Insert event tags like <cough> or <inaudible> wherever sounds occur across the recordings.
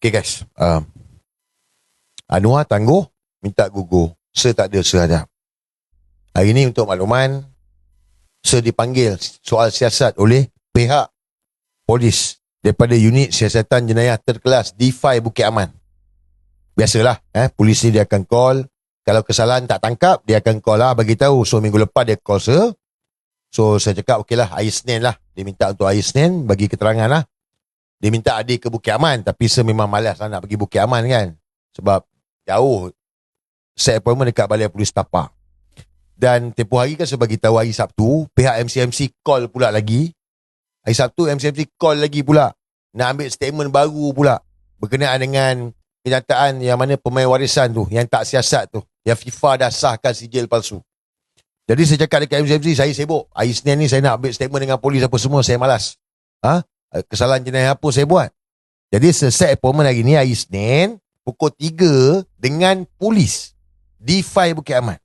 Okay guys. Uh, Anwar tangguh, minta gugur. Sir tak ada sehadap. Hari ini untuk makluman, Sir dipanggil soal siasat oleh pihak polis daripada unit siasatan jenayah terkelas D5 Bukit Aman. Biasalah, eh, polis ni dia akan call. Kalau kesalahan tak tangkap, dia akan call lah, bagi tahu. So, minggu lepas dia call Sir. So, saya cakap, okey lah, hari Senin lah. Dia minta untuk hari Senin, bagi keterangan lah. Dia minta adik ke Bukit Aman, tapi Sir memang malas lah nak pergi Bukit Aman kan. Sebab jauh set appointment dekat balai polis tapak. Dan tempoh hari kan sebagai tahu hari Sabtu, pihak MCMC call pula lagi. Hari Sabtu MCMC call lagi pula. Nak ambil statement baru pula. Berkenaan dengan kenyataan yang mana pemain warisan tu, yang tak siasat tu. Yang FIFA dah sahkan sijil palsu. Jadi saya cakap dekat MCMC, saya sibuk. Hari Senin ni saya nak ambil statement dengan polis apa semua, saya malas. Ha? Kesalahan jenayah apa saya buat? Jadi set appointment hari ni, hari Senin, pukul 3 dengan polis. D5 Bukit Aman.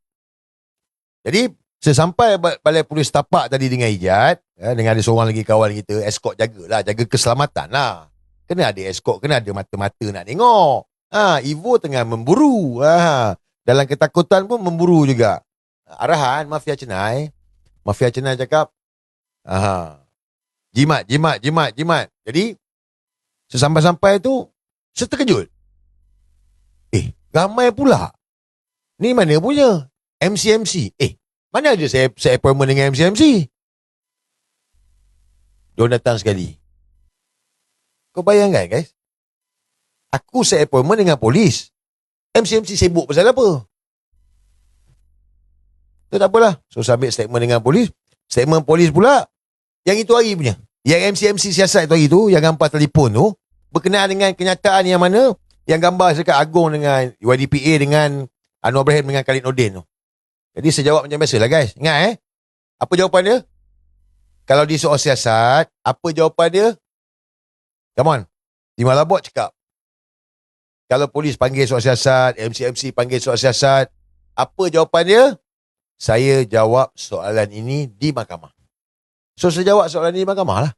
Jadi, sesampai balai polis tapak tadi dengan Ijat, ya, dengan ada seorang lagi kawan kita, escort jagalah, jaga keselamatan lah. Kena ada escort, kena ada mata-mata nak tengok. Ha, Ivo tengah memburu. Ha, dalam ketakutan pun memburu juga. Arahan Mafia Cenai. Mafia Cenai cakap, ha, jimat, jimat, jimat, jimat. Jadi, sesampai-sampai tu, saya terkejut. Eh, ramai pula. Ni mana punya? MCMC. Eh, mana ada saya, saya appointment dengan MCMC? Diorang datang sekali. Kau bayangkan guys. Aku saya appointment dengan polis. MCMC sibuk pasal apa? Tu tak apalah. So, saya ambil statement dengan polis. Statement polis pula. Yang itu hari punya. Yang MCMC siasat itu hari tu, yang gambar telefon tu, berkenaan dengan kenyataan yang mana, yang gambar sekat Agung dengan YDPA dengan Anwar Ibrahim dengan Khalid Nordin tu. Jadi saya jawab macam biasa lah guys. Ingat eh. Apa jawapan dia? Kalau di soal siasat, apa jawapan dia? Come on. Di Malabot cakap. Kalau polis panggil soal siasat, MCMC panggil soal siasat, apa jawapan dia? Saya jawab soalan ini di mahkamah. So saya jawab soalan ini di mahkamah lah.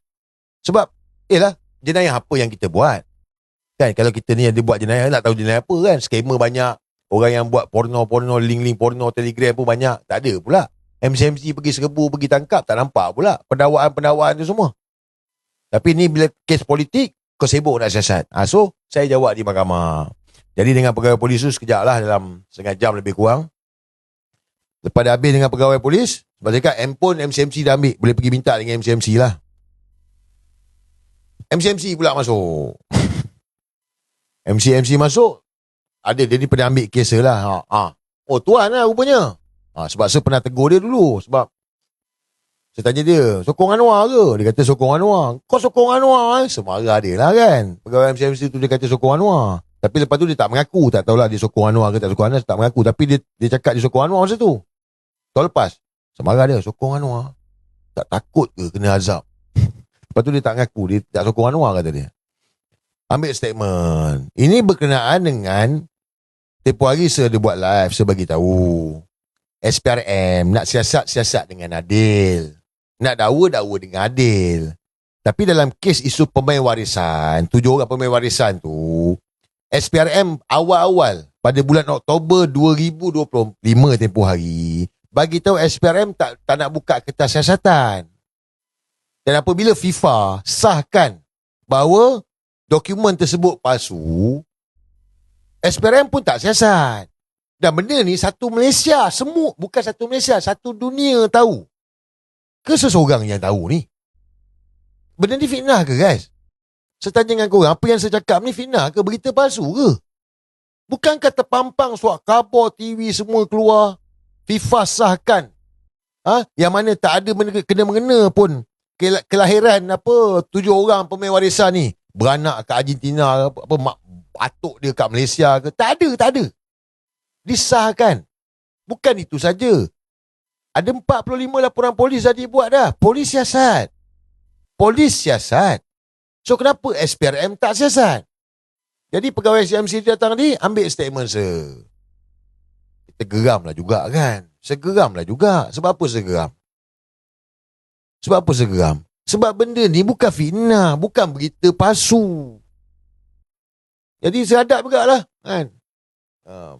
Sebab, eh lah, jenayah apa yang kita buat? Kan kalau kita ni ada buat jenayah, nak tahu jenayah apa kan? Skamer banyak, Orang yang buat porno-porno, link-link porno, telegram pun banyak. Tak ada pula. MCMC pergi serbu, pergi tangkap. Tak nampak pula. Pendakwaan-pendakwaan tu semua. Tapi ni bila kes politik, kau sibuk nak siasat. Ha, so, saya jawab di mahkamah. Jadi dengan pegawai polis tu sekejap lah dalam setengah jam lebih kurang. Lepas dah habis dengan pegawai polis, sebab cakap handphone MCMC dah ambil. Boleh pergi minta dengan MCMC lah. MCMC pula masuk. MCMC masuk, ada dia ni pernah ambil kes lah. Ha, ha. Oh tuan lah rupanya. Ha, sebab saya pernah tegur dia dulu. Sebab saya tanya dia, sokong Anwar ke? Dia kata sokong Anwar. Kau sokong Anwar? Eh? Semara dia lah kan. Pegawai MCMC tu dia kata sokong Anwar. Tapi lepas tu dia tak mengaku. Tak tahulah dia sokong Anwar ke tak sokong Anwar. Tak mengaku. Tapi dia dia cakap dia sokong Anwar masa tu. Tahun lepas. Semara dia, sokong Anwar. Tak takut ke kena azab? <laughs> lepas tu dia tak mengaku. Dia tak sokong Anwar kata dia. Ambil statement. Ini berkenaan dengan Tempoh hari saya ada buat live, saya bagi tahu. SPRM nak siasat-siasat dengan adil. Nak dakwa-dakwa dengan adil. Tapi dalam kes isu pemain warisan, tujuh orang pemain warisan tu, SPRM awal-awal pada bulan Oktober 2025 tempoh hari, bagi tahu SPRM tak tak nak buka kertas siasatan. Dan apabila FIFA sahkan bahawa dokumen tersebut palsu, SPRM pun tak siasat. Dan benda ni satu Malaysia, semua bukan satu Malaysia, satu dunia tahu. Ke seseorang yang tahu ni? Benda ni fitnah ke guys? Saya tanya dengan korang, apa yang saya cakap ni fitnah ke? Berita palsu ke? Bukankah terpampang suat khabar TV semua keluar? FIFA sahkan. Ha? Yang mana tak ada kena-mengena pun kelahiran apa tujuh orang pemain warisan ni beranak ke Argentina apa, apa patuk dia kat Malaysia ke. Tak ada, tak ada. Disahkan. Bukan itu saja. Ada 45 laporan polis dah dibuat dah. Polis siasat. Polis siasat. So kenapa SPRM tak siasat? Jadi pegawai CMC datang ni ambil statement se. Kita geram lah juga kan. Segeram lah juga. Sebab apa segeram? Sebab apa segeram? Sebab benda ni bukan fitnah. Bukan berita palsu. Jadi seadap juga lah kan. Uh,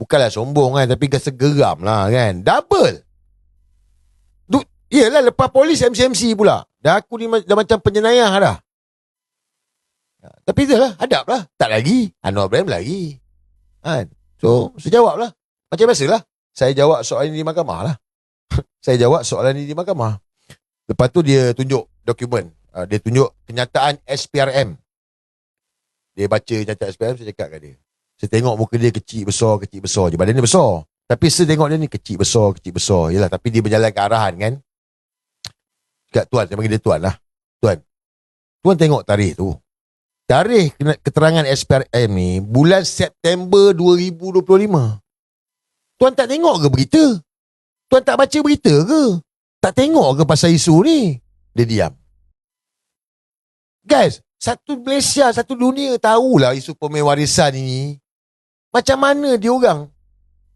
bukanlah sombong kan tapi rasa geram lah kan. Double. Du, yelah lepas polis MC-MC pula. Dah aku ni dah macam penyenayah dah. Ya, tapi dah lah, hadap lah. Tak lagi. Anwar Ibrahim lagi. Kan? So, saya jawab lah. Macam biasalah. Saya jawab soalan ini di mahkamah lah. <laughs> saya jawab soalan ini di mahkamah. Lepas tu dia tunjuk dokumen. Uh, dia tunjuk kenyataan SPRM. Dia baca kenyataan SPRM, saya cakap kat dia. Saya tengok muka dia kecil besar, kecil besar je. Badan dia besar. Tapi saya tengok dia ni kecil besar, kecil besar. Yalah, tapi dia berjalan ke arahan kan. Cakap tuan, saya panggil dia tuan lah. Tuan. Tuan tengok tarikh tu. Tarikh keterangan SPRM ni bulan September 2025. Tuan tak tengok ke berita? Tuan tak baca berita ke? Tak tengok ke pasal isu ni? Dia diam. Guys, satu Malaysia, satu dunia tahulah isu pemain warisan ini. Macam mana dia orang?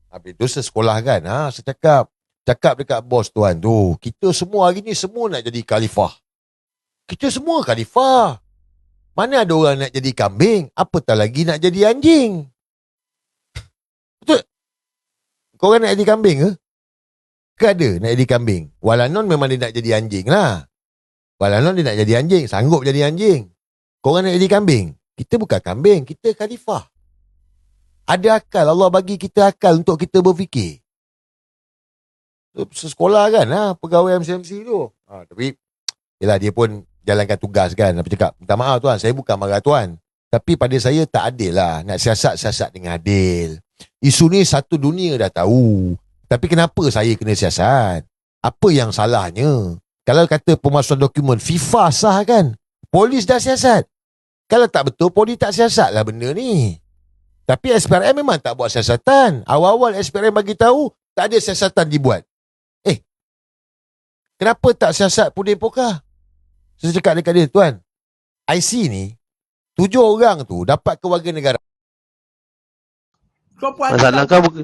Habis tu sekolah kan, ha? saya cakap. Cakap dekat bos tuan tu. Kita semua hari ni semua nak jadi khalifah. Kita semua khalifah. Mana ada orang nak jadi kambing, apatah lagi nak jadi anjing. Betul? Kau orang nak jadi kambing ke? Ke ada nak jadi kambing? Walanon memang dia nak jadi anjing lah. Walanon dia nak jadi anjing, sanggup jadi anjing. Kau orang nak jadi kambing? Kita bukan kambing, kita khalifah. Ada akal, Allah bagi kita akal untuk kita berfikir. Sekolah kan, ha, pegawai MCMC tu. Ha, tapi, yelah dia pun jalankan tugas kan. Apa cakap, minta maaf tuan, saya bukan marah tuan. Tapi pada saya tak adil lah. Nak siasat-siasat dengan adil. Isu ni satu dunia dah tahu. Tapi kenapa saya kena siasat? Apa yang salahnya? Kalau kata pemasukkan dokumen FIFA sah kan? Polis dah siasat. Kalau tak betul, polis tak siasat lah benda ni. Tapi SPRM memang tak buat siasatan. Awal-awal SPRM bagi tahu tak ada siasatan dibuat. Eh, kenapa tak siasat puding pokah? Saya cakap dekat dia, tuan, IC ni, tujuh orang tu dapat kewarganegaraan. Masalah kau